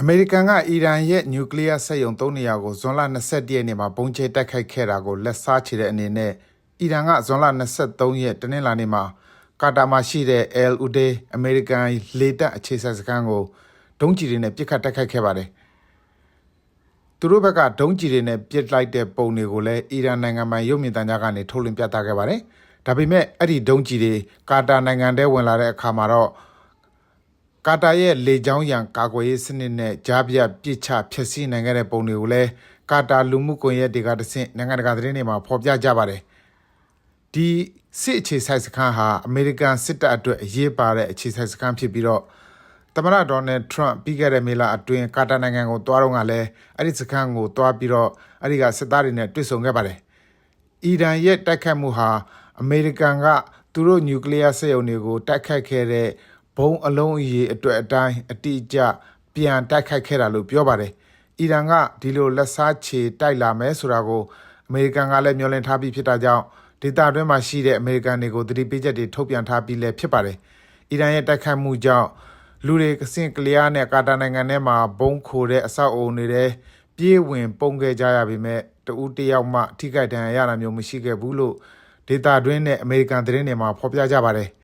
အမေရိကန်ကအီရန်ရဲ့နျူကလ িয়ার စက်ရုံ၃နေရာကိုဇွန်လ22ရက်နေ့မှာပုံချတိုက်ခိုက်ခဲ့တာကိုလက်စားချေတဲ့အနေနဲ့အီရန်ကဇွန်လ23ရက်တနင်္လာနေ့မှာကာတာမှာရှိတဲ့ El Udeid အမေရိကန်လေတပ်အခြေစိုက်စခန်းကိုဒုံးကျည်တွေနဲ့ပစ်ခတ်တိုက်ခိုက်ခဲ့ပါတယ်။သူတို့ဘက်ကဒုံးကျည်တွေနဲ့ပစ်လိုက်တဲ့ပုံတွေကိုလည်းအီရန်နိုင်ငံပိုင်ရုပ်မြင်သံကြားကနေထုတ်လွှင့်ပြသခဲ့ပါတယ်။ဒါပေမဲ့အဲ့ဒီဒုံးကျည်တွေကာတာနိုင်ငံထဲဝင်လာတဲ့အခါမှာတော့ ကာတာရဲ့လေကြောင်းရန်ကာကွယ်ရေးစနစ်နဲ့ကြားပြတ်ပစ်ချဖျက်ဆီးနိုင်ခဲ့တဲ့ပုံတွေကိုလည်းကာတာလူမှုကွန်ရက်တွေကတဆင့်နိုင်ငံတကာသတင်းတွေမှာဖော်ပြကြပါတယ်။ဒီစစ်အခြေစိုက်စခန်းဟာအမေရိကန်စစ်တပ်အတွက်အရေးပါတဲ့အခြေစိုက်စခန်းဖြစ်ပြီးတော့သမ္မတဒေါ်နယ်ထရန့်ပြီးခဲ့တဲ့မေလအတွင်းကာတာနိုင်ငံကိုတွားတော့ကလည်းအဲ့ဒီစခန်းကိုတွားပြီးတော့အဲ့ဒီကစစ်သားတွေနဲ့တွေ့ဆုံခဲ့ပါတယ်။အီရန်ရဲ့တိုက်ခတ်မှုဟာအမေရိကန်ကသူတို့နျူကလ িয়ার စက်ရုံတွေကိုတိုက်ခိုက်ခဲ့တဲ့ ဘုံအလုံးအရေအတွက်အတိုင်းအတိအကျပြန်တိုက်ခိုက်ခဲ့တာလို့ပြောပါတယ်။အီရန်ကဒီလိုလက်စားချေတိုက်လာမယ်ဆိုတာကိုအမေရိကန်ကလည်းမျှော်လင့်ထားပြီးဖြစ်တာကြောင့်ဒေသတွင်းမှာရှိတဲ့အမေရိကန်တွေကိုသတိပေးချက်တွေထုတ်ပြန်ထားပြီးလည်းဖြစ်ပါတယ်။အီရန်ရဲ့တိုက်ခိုက်မှုကြောင့်လူတွေကစင့်ကလျားနဲ့ကာတာနိုင်ငံထဲမှာဘုံခိုတဲ့အဆောက်အုံတွေထဲပြေးဝင်ပုံခဲ့ကြရပေမဲ့တဦးတစ်ယောက်မှထိခိုက်ဒဏ်ရာရတာမျိုးမရှိခဲ့ဘူးလို့ဒေတာတွင်းနဲ့အမေရိကန်သတင်းတွေမှာဖော်ပြကြပါတယ်။